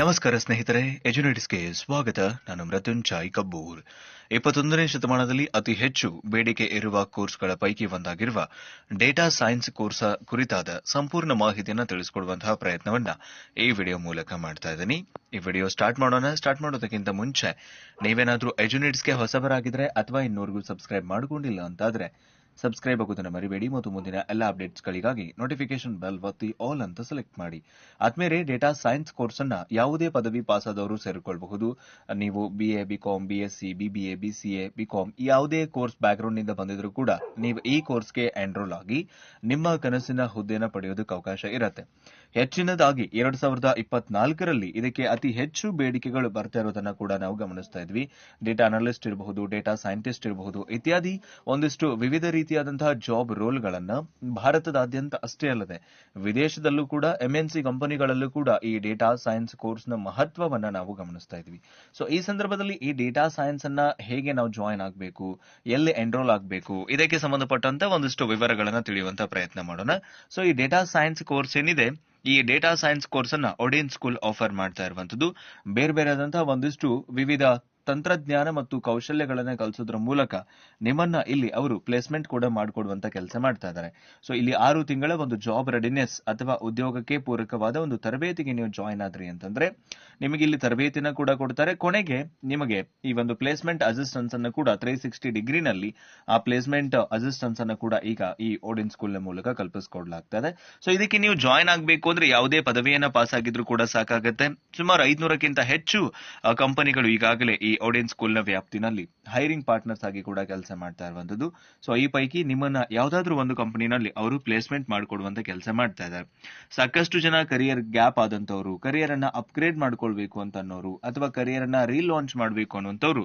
ನಮಸ್ಕಾರ ಸ್ನೇಹಿತರೆ, ಎಜುನೇಟ್ಸ್ಗೆ ಸ್ವಾಗತ. ನಾನು ಮೃತ್ಯುಂಜಾಯ್ ಕಬ್ಬೂರ್. ಇಪ್ಪತ್ತೊಂದನೇ ಶತಮಾನದಲ್ಲಿ ಅತಿ ಹೆಚ್ಚು ಬೇಡಿಕೆ ಇರುವ ಕೋರ್ಸ್ಗಳ ಪೈಕಿ ಒಂದಾಗಿರುವ ಡೇಟಾ ಸೈನ್ಸ್ ಕೋರ್ಸ್ ಕುರಿತಾದ ಸಂಪೂರ್ಣ ಮಾಹಿತಿಯನ್ನು ತಿಳಿಸಿಕೊಡುವಂತಹ ಪ್ರಯತ್ನವನ್ನ ಈ ವಿಡಿಯೋ ಮೂಲಕ ಮಾಡ್ತಾ ಇದ್ದೀನಿ. ಈ ವಿಡಿಯೋ ಸ್ಟಾರ್ಟ್ ಮಾಡೋಣ. ಸ್ಟಾರ್ಟ್ ಮಾಡೋದಕ್ಕಿಂತ ಮುಂಚೆ ನೀವೇನಾದರೂ ಎಜುನೇಟ್ಸ್ಗೆ ಹೊಸಬರಾಗಿದ್ರೆ ಅಥವಾ ಇನ್ನೂರಿಗೂ ಸಬ್ಸ್ಕ್ರೈಬ್ ಮಾಡಿಕೊಂಡಿಲ್ಲ ಅಂತಾದ್ರೆ ಸಬ್ಸ್ಕ್ರೈಬ್ ಆಗುವುದನ್ನು ಮರಿಬೇಡಿ ಮತ್ತು ಮುಂದಿನ ಎಲ್ಲ ಅಪ್ಡೇಟ್ಸ್ಗಳಿಗಾಗಿ ನೋಟಿಫಿಕೇಶನ್ ಬೆಲ್ ಒತ್ತಿ ಆಲ್ ಅಂತ ಸೆಲೆಕ್ಟ್ ಮಾಡಿ. ಆದ್ಮೇಲೆ ಡೇಟಾ ಸೈನ್ಸ್ ಕೋರ್ಸ್ ಅನ್ನ ಯಾವುದೇ ಪದವಿ ಪಾಸಾದವರು ಸೇರಿಕೊಳ್ಳಬಹುದು ನೀವು BA BCom BSc BBA BCA BCom ಯಾವುದೇ ಕೋರ್ಸ್ ಬ್ಯಾಕ್ಗ್ರೌಂಡ್ನಿಂದ ಬಂದಿದ್ರು ಕೂಡ ನೀವು ಈ ಕೋರ್ಸ್ಗೆ ಎನ್ರೋಲ್ ಆಗಿ ನಿಮ್ಮ ಕನಸಿನ ಹುದ್ದೆನ ಪಡೆಯೋದಕ್ಕೆ ಅವಕಾಶ ಇರುತ್ತೆ. ಹೆಚ್ಚಿನದಾಗಿ ಎರಡ್ ಸಾವಿರದ ಇಪ್ಪತ್ನಾಲ್ಕರಲ್ಲಿ ಇದಕ್ಕೆ ಅತಿ ಹೆಚ್ಚು ಬೇಡಿಕೆಗಳು ಬರ್ತಾ ಇರೋದನ್ನ ಕೂಡ ನಾವು ಗಮನಿಸ್ತಾ ಇದ್ವಿ. ಡೇಟಾ ಅನಲಿಸ್ಟ್ ಇರಬಹುದು ಡೇಟಾ ಸೈಂಟಿಸ್ಟ್ ಇರಬಹುದು ಇತ್ಯಾದಿ ಒಂದಿಷ್ಟು ವಿವಿಧ ರೀತಿಯಾದಂತಹ ಜಾಬ್ ರೋಲ್ಗಳನ್ನ ಭಾರತದಾದ್ಯಂತ ಅಷ್ಟೇ ಅಲ್ಲದೆ ವಿದೇಶದಲ್ಲೂ ಕೂಡ ಎಂಎನ್ಸಿ ಕಂಪನಿಗಳಲ್ಲೂ ಕೂಡ ಈ ಡೇಟಾ ಸೈನ್ಸ್ ಕೋರ್ಸ್ನ ಮಹತ್ವವನ್ನ ನಾವು ಗಮನಿಸ್ತಾ ಇದ್ವಿ. ಸೊ ಈ ಸಂದರ್ಭದಲ್ಲಿ ಈ ಡೇಟಾ ಸೈನ್ಸ್ ಅನ್ನ ಹೇಗೆ ನಾವು ಜಾಯಿನ್ ಆಗಬೇಕು, ಎಲ್ಲಿ ಎನ್ರೋಲ್ ಆಗಬೇಕು, ಇದಕ್ಕೆ ಸಂಬಂಧಪಟ್ಟಂತ ಒಂದಿಷ್ಟು ವಿವರಗಳನ್ನ ತಿಳಿಯುವಂತ ಪ್ರಯತ್ನ ಮಾಡೋಣ. ಸೊ ಈ ಡೇಟಾ ಸೈನ್ಸ್ ಕೋರ್ಸ್ ಏನಿದೆ? ಈ ಡೇಟಾ ಸೈನ್ಸ್ ಕೋರ್ಸ್ ಅನ್ನ ಒಡಿಯನ್ ಸ್ಕೂಲ್ ಆಫರ್ ಮಾಡ್ತಾ ಇರುವಂತದ್ದು ಬೇರೆ ಬೇರೆ ಆದಂತಹ ಒಂದಿಷ್ಟು ವಿವಿಧ ತಂತ್ರಜ್ಞಾನ ಮತ್ತು ಕೌಶಲ್ಯಗಳನ್ನ ಕಲಿಸೋದ್ರ ಮೂಲಕ ನಿಮ್ಮನ್ನ ಇಲ್ಲಿ ಅವರು ಪ್ಲೇಸ್ಮೆಂಟ್ ಕೂಡ ಮಾಡಿಕೊಡುವಂತ ಕೆಲಸ ಮಾಡ್ತಾ ಇದ್ದಾರೆ ಸೊ ಇಲ್ಲಿ ಆರು ತಿಂಗಳ ಒಂದು ಜಾಬ್ ರೆಡಿನೆಸ್ ಅಥವಾ ಉದ್ಯೋಗಕ್ಕೆ ಪೂರಕವಾದ ಒಂದು ತರಬೇತಿಗೆ ನೀವು ಜಾಯಿನ್ ಆದ್ರಿ ಅಂತಂದ್ರೆ, ನಿಮಗೆ ಇಲ್ಲಿ ತರಬೇತಿನ ಕೂಡ ಕೊಡ್ತಾರೆ. ಕೊನೆಗೆ ನಿಮಗೆ ಈ ಒಂದು ಪ್ಲೇಸ್ಮೆಂಟ್ ಅಸಿಸ್ಟೆನ್ಸ್ ಅನ್ನು ಕೂಡ ತ್ರೀ ಸಿಕ್ಸ್ಟಿ ಡಿಗ್ರಿನಲ್ಲಿ ಆ ಪ್ಲೇಸ್ಮೆಂಟ್ ಅಸಿಸ್ಟೆನ್ಸ್ ಅನ್ನು ಕೂಡ ಈಗ ಈ ಓಡಿನ್ ಸ್ಕೂಲ್ನ ಮೂಲಕ ಕಲ್ಪಿಸಿಕೊಡ್ಲಾಗ್ತದೆ ಸೊ ಇದಕ್ಕೆ ನೀವು ಜಾಯಿನ್ ಆಗಬೇಕು ಅಂದ್ರೆ ಯಾವುದೇ ಪದವಿಯನ್ನ ಪಾಸ್ ಆಗಿದ್ರು ಕೂಡ ಸಾಕಾಗುತ್ತೆ. ಸುಮಾರು ಐದ್ನೂರಕ್ಕಿಂತ ಹೆಚ್ಚು ಕಂಪನಿಗಳು ಈಗಾಗಲೇ ಈ ಓಡಿಯನ್ ಸ್ಕೂಲ್ನ ವ್ಯಾಪ್ತಿನಲ್ಲಿ ಹೈರಿಂಗ್ ಪಾರ್ಟ್ನರ್ಸ್ ಆಗಿ ಕೂಡ ಕೆಲಸ ಮಾಡ್ತಾ ಇರುವಂತದ್ದು ಸೊ ಈ ಪೈಕಿ ನಿಮ್ಮನ್ನ ಯಾವ್ದಾದ್ರು ಒಂದು ಕಂಪನಿನಲ್ಲಿ ಅವರು ಪ್ಲೇಸ್ಮೆಂಟ್ ಮಾಡಿಕೊಡುವಂತ ಕೆಲಸ ಮಾಡ್ತಾ ಇದ್ದಾರೆ. ಸಾಕಷ್ಟು ಜನ ಕರಿಯರ್ ಗ್ಯಾಪ್ ಆದಂತವರು ಕರಿಯರ್ ಅನ್ನ ಅಪ್ಗ್ರೇಡ್ ಮಾಡ್ಕೊಳ್ಬೇಕು ಅಂತ ಅನ್ನೋರು ಅಥವಾ ಕರಿಯರ್ ಅನ್ನ ರೀಲಾಂಚ್ ಮಾಡಬೇಕು ಅನ್ನುವಂಥವ್ರು,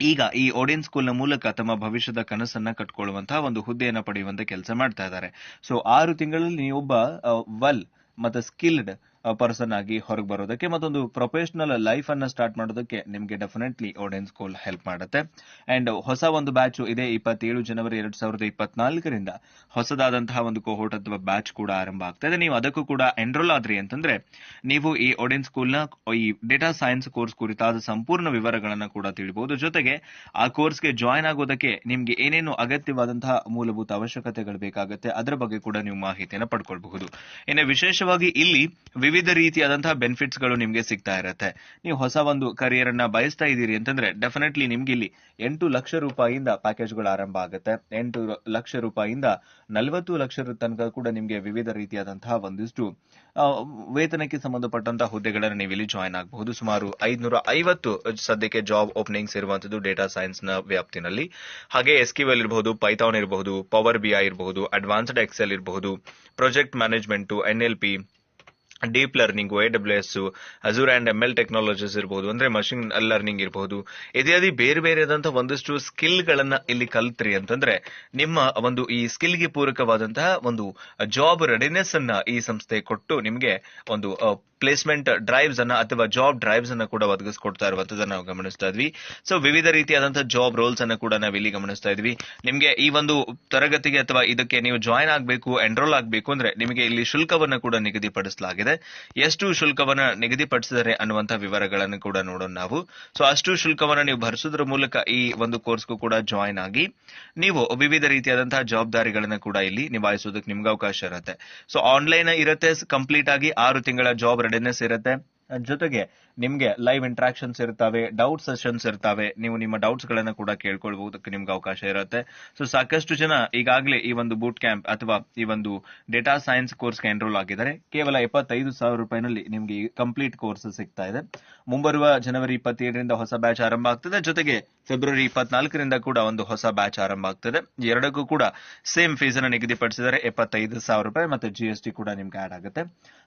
ಈಗ ಈ ಓಡಿಯನ್ ಸ್ಕೂಲ್ನ ಮೂಲಕ ತಮ್ಮ ಭವಿಷ್ಯದ ಕನಸನ್ನ ಕಟ್ಕೊಳ್ಳುವಂತಹ ಒಂದು ಹುದ್ದೆಯನ್ನ ಪಡೆಯುವಂತ ಕೆಲಸ ಮಾಡ್ತಾ ಇದ್ದಾರೆ. ಸೊ ಆರು ತಿಂಗಳಲ್ಲಿ ನೀವೊಬ್ಬ ವೆಲ್ ಮತ್ತೆ ಸ್ಕಿಲ್ಡ್ ಪರ್ಸನ್ ಆಗಿ ಹೊರಗೆ ಬರೋದಕ್ಕೆ ಮತ್ತೊಂದು ಪ್ರೊಫೆಷನಲ್ ಲೈಫ್ ಅನ್ನ ಸ್ಟಾರ್ಟ್ ಮಾಡೋದಕ್ಕೆ ನಿಮಗೆ ಡೆಫಿನೆಟ್ಲಿ ಓಡೆನ್ ಸ್ಕೂಲ್ ಹೆಲ್ಪ್ ಮಾಡುತ್ತೆ. ಅಂಡ್ ಹೊಸ ಒಂದು ಬ್ಯಾಚ್ ಇದೆ ಇಪ್ಪತ್ತೇಳು ಜನವರಿ ಎರಡ್ ಸಾವಿರದ ಇಪ್ಪತ್ನಾಲ್ಕರಿಂದ. ಹೊಸದಾದಂತಹ ಒಂದು ಕೋಹೋಟ್ ಅಥವಾ ಬ್ಯಾಚ್ ಕೂಡ ಆರಂಭ ಆಗ್ತಾ ಇದೆ. ನೀವು ಅದಕ್ಕೂ ಕೂಡ ಎನ್ರೋಲ್ ಆದ್ರಿ ಅಂತಂದ್ರೆ ನೀವು ಈ ಓಡೆನ್ ಸ್ಕೂಲ್ನ, ಈ ಡೇಟಾ ಸೈನ್ಸ್ ಕೋರ್ಸ್ ಕುರಿತಾದ ಸಂಪೂರ್ಣ ವಿವರಗಳನ್ನ ಕೂಡ ತಿಳಿಬಹುದು ಜೊತೆಗೆ ಆ ಕೋರ್ಸ್ಗೆ ಜಾಯ್ನ್ ಆಗೋದಕ್ಕೆ ನಿಮ್ಗೆ ಏನೇನು ಅಗತ್ಯವಾದಂತಹ ಮೂಲಭೂತ ಅವಶ್ಯಕತೆಗಳು ಬೇಕಾಗುತ್ತೆ, ಅದರ ಬಗ್ಗೆ ಕೂಡ ನೀವು ಮಾಹಿತಿಯನ್ನು ಪಡ್ಕೊಳ್ಬಹುದು. ಇನ್ನು ವಿಶೇಷವಾಗಿ ಇಲ್ಲಿ ವಿವಿಧ ರೀತಿಯಾದಂತಹ ಬೆನಿಫಿಟ್ಸ್ಗಳು ನಿಮಗೆ ಸಿಗ್ತಾ ಇರುತ್ತೆ. ನೀವು ಹೊಸ ಒಂದು ಕರಿಯರ್ ಅನ್ನ ಬಯಸ್ತಾ ಇದ್ದೀರಿ ಅಂತಂದ್ರೆ ಡೆಫಿನೆಟ್ಲಿ ನಿಮ್ಗೆ ಇಲ್ಲಿ ಎಂಟು ಲಕ್ಷ ರೂಪಾಯಿಯಿಂದ ಪ್ಯಾಕೇಜ್ಗಳು ಆರಂಭ ಆಗುತ್ತೆ. ಎಂಟು ಲಕ್ಷ ರೂಪಾಯಿಂದ ನಲವತ್ತು ಲಕ್ಷ ತನಕ ಕೂಡ ನಿಮ್ಗೆ ವಿವಿಧ ರೀತಿಯಾದಂತಹ ಒಂದಿಷ್ಟು ವೇತನಕ್ಕೆ ಸಂಬಂಧಪಟ್ಟಂತಹ ಹುದ್ದೆಗಳನ್ನು ನೀವು ಇಲ್ಲಿ ಜಾಯ್ನ್ ಆಗಬಹುದು. ಸುಮಾರು ಐದ್ನೂರ ಐವತ್ತು ಸದ್ಯಕ್ಕೆ ಜಾಬ್ ಓಪನಿಂಗ್ಸ್ ಇರುವಂತದ್ದು ಡೇಟಾ ಸೈನ್ಸ್ನ ವ್ಯಾಪ್ತಿನಲ್ಲಿ. ಹಾಗೆ ಎಸ್ಕ್ಯೂಎಲ್ ಇರಬಹುದು ಪೈಥಾನ್ ಇರಬಹುದು ಪವರ್ ಬಿಐ ಇರಬಹುದು ಅಡ್ವಾನ್ಸ್ಡ್ ಎಕ್ಸೆಲ್ ಇರಬಹುದು project management NLP deep learning A W S Azure and M L technologies ಇರಬಹುದು ಅಂದ್ರೆ ಮಷಿನ್ ಲರ್ನಿಂಗ್ ಇರಬಹುದು ಇತ್ಯಾದಿ ಬೇರೆ ಬೇರೆದಂತ ಒಂದಷ್ಟು ಸ್ಕಿಲ್ ಗಳನ್ನ ಇಲ್ಲಿ ಕಲ್ತ್ರಿ ಅಂತಂದ್ರೆ ನಿಮ್ಮ ಒಂದು ಈ ಸ್ಕಿಲ್ಗೆ ಪೂರಕವಾದಂತಹ ಒಂದು ಜಾಬ್ ರೆಡಿನೆಸ್ ಅನ್ನ ಈ ಸಂಸ್ಥೆ ಕೊಟ್ಟು ನಿಮಗೆ ಒಂದು ಪ್ಲೇಸ್ಮೆಂಟ್ ಡ್ರೈವ್ಸ್ ಅನ್ನ ಅಥವಾ ಜಾಬ್ ಡ್ರೈವ್ಸ್ ಅನ್ನ ಕೂಡ ಒದಗಿಸ್ಕೊಡ್ತಾ ಇರುವಂತದನ್ನ ನಾವು ಗಮನಿಸ್ತಾ ಇದ್ವಿ. ಸೊ ವಿವಿಧ ರೀತಿಯಾದಂತಹ ಜಾಬ್ ರೋಲ್ಸ್ ಅನ್ನ ಕೂಡ ನಾವು ಇಲ್ಲಿ ಗಮನಿಸ್ತಾ ಇದ್ವಿ. ನಿಮ್ಗೆ ಈ ಒಂದು ತರಗತಿಗೆ ಅಥವಾ ಇದಕ್ಕೆ ನೀವು ಜಾಯಿನ್ ಆಗಬೇಕು ಎನ್ರೋಲ್ ಆಗಬೇಕು ಅಂದ್ರೆ ನಿಮಗೆ ಇಲ್ಲಿ ಶುಲ್ಕವನ್ನ ಕೂಡ ನಿಗದಿಪಡಿಸಲಾಗಿದೆ. ಎಷ್ಟು ಶುಲ್ಕವನ್ನ ನಿಗದಿಪಡಿಸಿದ್ದಾರೆ ಅನ್ನುವಂತ ವಿವರಗಳನ್ನು ಕೂಡ ನೋಡೋಣ ನಾವು. ಸೊ ಅಷ್ಟು ಶುಲ್ಕವನ್ನ ನೀವು ಭರಿಸೋದ್ರ ಮೂಲಕ ಈ ಒಂದು ಕೋರ್ಸ್ಗೂ ಕೂಡ ಜಾಯಿನ್ ಆಗಿ ನೀವು ವಿವಿಧ ರೀತಿಯಾದಂತಹ ಜವಾಬ್ದಾರಿಗಳನ್ನ ಕೂಡ ಇಲ್ಲಿ ನಿಭಾಯಿಸೋದಕ್ಕೆ ನಿಮ್ಗೆ ಅವಕಾಶ ಇರುತ್ತೆ. ಸೊ ಆನ್ಲೈನ್ ಇರುತ್ತೆ ಕಂಪ್ಲೀಟ್ ಆಗಿ ಆರು ತಿಂಗಳ ಜಾಬ್ ರೆಡಿನೆಸ್ ಇರುತ್ತೆ. ಜೊತೆಗೆ ನಿಮ್ಗೆ ಲೈವ್ ಇಂಟ್ರಾಕ್ಷನ್ಸ್ ಇರ್ತವೆ ಡೌಟ್ ಸೆಷನ್ಸ್ ಇರ್ತವೆ. ನೀವು ನಿಮ್ಮ ಡೌಟ್ಸ್ ಗಳನ್ನ ಕೂಡ ಕೇಳ್ಕೊಳ್ಬಹುದಕ್ಕೆ ನಿಮ್ಗೆ ಅವಕಾಶ ಇರುತ್ತೆ. ಸೊ ಸಾಕಷ್ಟು ಜನ ಈಗಾಗಲೇ ಈ ಒಂದು ಬೂಟ್ ಕ್ಯಾಂಪ್ ಅಥವಾ ಈ ಒಂದು ಡೇಟಾ ಸೈನ್ಸ್ ಕೋರ್ಸ್ಗೆ ಎನ್ರೋಲ್ ಆಗಿದ್ದಾರೆ. ಕೇವಲ ಎಪ್ಪತ್ತೈದು ಸಾವಿರ ರೂಪಾಯಿನಲ್ಲಿ ನಿಮ್ಗೆ ಕಂಪ್ಲೀಟ್ ಕೋರ್ಸ್ ಸಿಗ್ತಾ ಇದೆ. ಮುಂಬರುವ ಜನವರಿ ಇಪ್ಪತ್ತೇಳರಿಂದ ಹೊಸ ಬ್ಯಾಚ್ ಆರಂಭ ಆಗ್ತದೆ. ಜೊತೆಗೆ ಫೆಬ್ರವರಿ ಇಪ್ಪತ್ನಾಲ್ಕರಿಂದ ಕೂಡ ಒಂದು ಹೊಸ ಬ್ಯಾಚ್ ಆರಂಭ ಆಗ್ತದೆ. ಎರಡಕ್ಕೂ ಕೂಡ ಸೇಮ್ ಫೀಸ್ ಅನ್ನು ನಿಗದಿಪಡಿಸಿದರೆ ಎಪ್ಪತ್ತೈದು ಸಾವಿರ ರೂಪಾಯಿ ಮತ್ತೆ ಜಿ ಎಸ್ ಟಿ ಕೂಡ ನಿಮ್ಗೆ ಆಡ್ ಆಗುತ್ತೆ.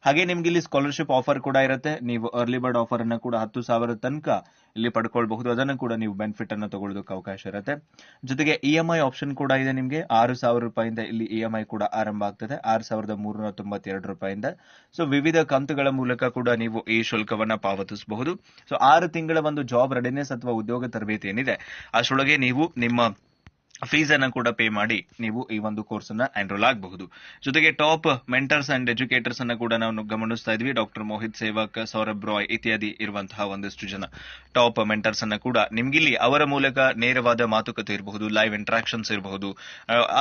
ಹಾಗೆ ನಿಮ್ಗೆ ಇಲ್ಲಿ ಸ್ಕಾಲರ್ಶಿಪ್ ಆಫರ್ ಕೂಡ ಇರುತ್ತೆ. ನೀವು ಅರ್ಲಿ ಬರ್ಡ್ ಆಫರ್ ಅನ್ನ ಕೂಡ ಹತ್ತು ಸಾವಿರ ತನಕ ಇಲ್ಲಿ ಪಡ್ಕೊಳ್ಬಹುದು. ಅದನ್ನು ಕೂಡ ನೀವು ಬೆನಿಫಿಟ್ ಅನ್ನು ತಗೊಳ್ಳೋದಕ್ಕೆ ಅವಕಾಶ ಇರುತ್ತೆ. ಜೊತೆಗೆ ಇ ಎಂ ಐ ಆಪ್ಷನ್ ಕೂಡ ಇದೆ ನಿಮಗೆ. ಆರು ಸಾವಿರ ರೂಪಾಯಿಂದ ಇಲ್ಲಿ ಇ ಎಂ ಐ ಕೂಡ ಆರಂಭ ಆಗ್ತದೆ. ಆರು ಸಾವಿರದ ಮೂರುನೂರ ತೊಂಬತ್ತೆರಡು ರೂಪಾಯಿಂದ. ಸೊ ವಿವಿಧ ಕಂತುಗಳ ಮೂಲಕ ಕೂಡ ನೀವು ಈ ಶುಲ್ಕವನ್ನ ಪಾವತಿಸಬಹುದು. ಸೊ ಆರು ತಿಂಗಳ ಒಂದು ಜಾಬ್ ರೆಡಿನೆಸ್ ಅಥವಾ ಉದ್ಯೋಗ ತರಬೇತಿ ಏನಿದೆ ಅಷ್ಟರೊಳಗೆ ನೀವು ನಿಮ್ಮ ಫೀಸ್ ಅನ್ನ ಕೂಡ ಪೇ ಮಾಡಿ ನೀವು ಈ ಒಂದು ಕೋರ್ಸ್ ಅನ್ನ ಎನ್ರೋಲ್ ಆಗಬಹುದು. ಜೊತೆಗೆ ಟಾಪ್ ಮೆಂಟರ್ಸ್ ಅಂಡ್ ಎಜುಕೇಟರ್ಸ್ ಅನ್ನ ಕೂಡ ನಾವು ಗಮನಿಸ್ತಾ ಇದ್ವಿ. ಡಾಕ್ಟರ್ ಮೋಹಿತ್ ಸೇವಕ್, ಸೌರಭ್ ರಾಯ್ ಇತ್ಯಾದಿ ಇರುವಂತಹ ಒಂದಷ್ಟು ಜನ ಟಾಪ್ ಮೆಂಟರ್ಸ್ ಅನ್ನ ಕೂಡ ನಿಮ್ಗಿಲ್ಲಿ ಅವರ ಮೂಲಕ ನೇರವಾದ ಮಾತುಕತೆ ಇರಬಹುದು ಲೈವ್ ಇಂಟ್ರಾಕ್ಷನ್ಸ್ ಇರಬಹುದು,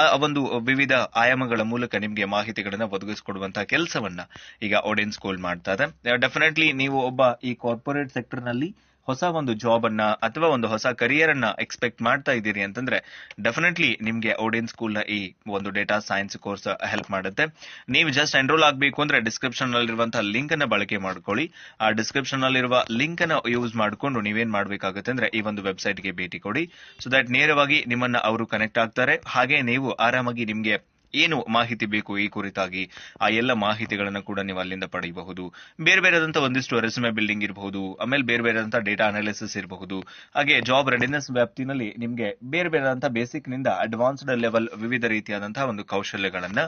ಆ ಒಂದು ವಿವಿಧ ಆಯಾಮಗಳ ಮೂಲಕ ನಿಮಗೆ ಮಾಹಿತಿಗಳನ್ನ ಒದಗಿಸಿಕೊಡುವಂತಹ ಕೆಲಸವನ್ನ ಈಗ ಆಡಿಯನ್ಸ್ ಕೋಲ್ ಮಾಡ್ತಾ ಇದೆ. ಡೆಫಿನೆಟ್ಲಿ ನೀವು ಒಬ್ಬ ಈ ಕಾರ್ಪೊರೇಟ್ ಸೆಕ್ಟರ್ನಲ್ಲಿ ಹೊಸ ಒಂದು ಜಾಬ್ ಅನ್ನ ಅಥವಾ ಒಂದು ಹೊಸ ಕರಿಯರ್ ಅನ್ನ ಎಕ್ಸ್ಪೆಕ್ಟ್ ಮಾಡ್ತಾ ಇದ್ದೀರಿ ಅಂತಂದ್ರೆ ಡೆಫಿನೆಟ್ಲಿ ನಿಮ್ಗೆ ಓಡಿಯನ್ ಸ್ಕೂಲ್ನ ಈ ಒಂದು ಡೇಟಾ ಸೈನ್ಸ್ ಕೋರ್ಸ್ ಹೆಲ್ಪ್ ಮಾಡುತ್ತೆ. ನೀವು ಜಸ್ಟ್ ಎನ್ರೋಲ್ ಆಗಬೇಕು ಅಂದ್ರೆ ಡಿಸ್ಕ್ರಿಪ್ಷನ್ ನಲ್ಲಿರುವಂತಹ ಲಿಂಕ್ ಅನ್ನ ಬಳಕೆ ಮಾಡ್ಕೊಳ್ಳಿ. ಆ ಡಿಸ್ಕ್ರಿಪ್ಷನ್ ನಲ್ಲಿರುವ ಲಿಂಕ್ ಅನ್ನ ಯೂಸ್ ಮಾಡಿಕೊಂಡು ನೀವೇನ್ ಮಾಡಬೇಕಾಗುತ್ತೆ ಅಂದ್ರೆ ಈ ಒಂದು ವೆಬ್ಸೈಟ್ಗೆ ಭೇಟಿ ಕೊಡಿ. ಸೊ ದಟ್ ನೇರವಾಗಿ ನಿಮ್ಮನ್ನ ಅವರು ಕನೆಕ್ಟ್ ಆಗ್ತಾರೆ. ಹಾಗೆ ನೀವು ಆರಾಮಾಗಿ ನಿಮ್ಗೆ ಏನು ಮಾಹಿತಿ ಬೇಕು ಈ ಕುರಿತಾಗಿ? ಆ ಎಲ್ಲ ಮಾಹಿತಿಗಳನ್ನು ಕೂಡ ನೀವು ಅಲ್ಲಿಂದ ಪಡೆಯಬಹುದು. ಬೇರೆ ಬೇರೆದಂತ ಒಂದಿಷ್ಟು ರೆಸ್ಯೂಮೆ ಬಿಲ್ಡಿಂಗ್ ಇರಬಹುದು, ಆಮೇಲೆ ಬೇರೆ ಬೇರೆದಂತ ಡೇಟಾ ಅನಾಲಿಸಿಸ್ ಇರಬಹುದು. ಹಾಗೆ ಜಾಬ್ ರೆಡಿನೆಸ್ ವ್ಯಾಪ್ತಿನಲ್ಲಿ ನಿಮಗೆ ಬೇರೆ ಬೇರೆದಂತ ಬೇಸಿಕ್ನಿಂದ ಅಡ್ವಾನ್ಸ್ಡ್ ಲೆವೆಲ್ ವಿವಿಧ ರೀತಿಯಾದಂತಹ ಒಂದು ಕೌಶಲ್ಯಗಳನ್ನ,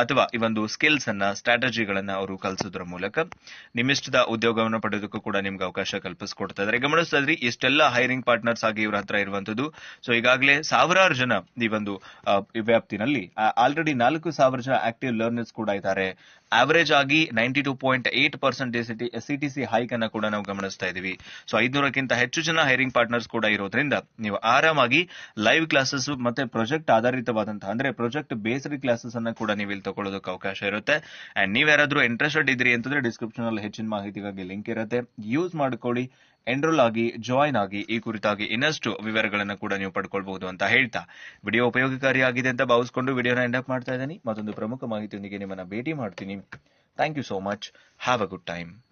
ಅಥವಾ ಈ ಒಂದು ಸ್ಕಿಲ್ಸ್ ಅನ್ನ ಸ್ಟ್ರಾಟಜಿಗಳನ್ನ ಅವರು ಕಲಿಸೋದ್ರ ಮೂಲಕ ನಿಮ್ಮಿಷ್ಟದ ಉದ್ಯೋಗವನ್ನು ಪಡೆಯೋದಕ್ಕೂ ಕೂಡ ನಿಮ್ಗೆ ಅವಕಾಶ ಕಲ್ಪಿಸಿಕೊಡ್ತಾ ಇದ್ದಾರೆ ಗಮನಿಸ್ತಾ ಇಷ್ಟೆಲ್ಲ ಹೈರಿಂಗ್ ಪಾರ್ಟ್ನರ್ಸ್ ಆಗಿ ಇವರ ಹತ್ರ ಇರುವಂತದ್ದು. ಸೊ ಈಗಾಗಲೇ ಸಾವಿರಾರು ಜನ ಈ ಒಂದು ವ್ಯಾಪ್ತಿನಲ್ಲಿ ಆಲ್ರೆಡಿ ನಾಲ್ಕು ಸಾವಿರ ಜನ ಆಕ್ಟಿವ್ ಲರ್ನರ್ಸ್ ಕೂಡ ಇದ್ದಾರೆ. ಆವರೇಜ್ ಆಗಿ ninety two point eight percent CTC hike ಅನ್ನ ಕೂಡ ನಾವು ಗಮನಿಸ್ತಾ ಇದೀವಿ. ಸೊ ಐದ್ನೂರಕ್ಕಿಂತ ಹೆಚ್ಚು ಜನ ಹೈರಿಂಗ್ ಪಾರ್ಟ್ನರ್ಸ್ ಕೂಡ ಇರೋದ್ರಿಂದ ನೀವು ಆರಾಮಾಗಿ ಲೈವ್ ಕ್ಲಾಸಸ್ ಮತ್ತೆ ಪ್ರಾಜೆಕ್ಟ್ ಆಧಾರಿತವಾದಂತಹ, ಅಂದ್ರೆ ಪ್ರಾಜೆಕ್ಟ್ ಬೇಸ್ಡ್ ಕ್ಲಾಸಸ್ ಅನ್ನ ಕೂಡ ನೀವು ಇಲ್ಲಿ ತಗೊಳ್ಳೋದಕ್ಕೆ ಅವಕಾಶ ಇರುತ್ತೆ. ಅಂಡ್ ನೀವ್ ಯಾರಾದ್ರೂ ಇಂಟ್ರೆಸ್ಟೆಡ್ ಇದ್ರಿ ಅಂತಂದ್ರೆ ಡಿಸ್ಕ್ರಿಪ್ಷನ್ ಅಲ್ಲಿ ಹೆಚ್ಚಿನ ಮಾಹಿತಿಗಾಗಿ ಲಿಂಕ್ ಇರುತ್ತೆ. ಯೂಸ್ ಮಾಡ್ಕೊಳ್ಳಿ ಎನ್ರೋಲ್ ಆಗಿ ಜಾಯಿನ್ ಆಗಿ ಈ ಕುರಿತಾಗಿ ಇನ್ನಷ್ಟು ವಿವರಗಳನ್ನು ಕೂಡ ನೀವು ಪಡ್ಕೊಳ್ಬಹುದು ಅಂತ ಹೇಳ್ತಾ. ವಿಡಿಯೋ ಉಪಯೋಗಕಾರಿಯಾಗಿದೆ ಅಂತ ಭಾವಿಸ್ಕೊಂಡು ವಿಡಿಯೋನ ಎಂಡ್ ಅಪ್ ಮಾಡ್ತಾ ಇದ್ದೀನಿ. ಮತ್ತೊಂದು ಪ್ರಮುಖ ಮಾಹಿತಿಯೊಂದಿಗೆ ನಿಮ್ಮನ್ನ ಭೇಟಿ ಮಾಡ್ತೀನಿ. Thank you so much. Have a good time.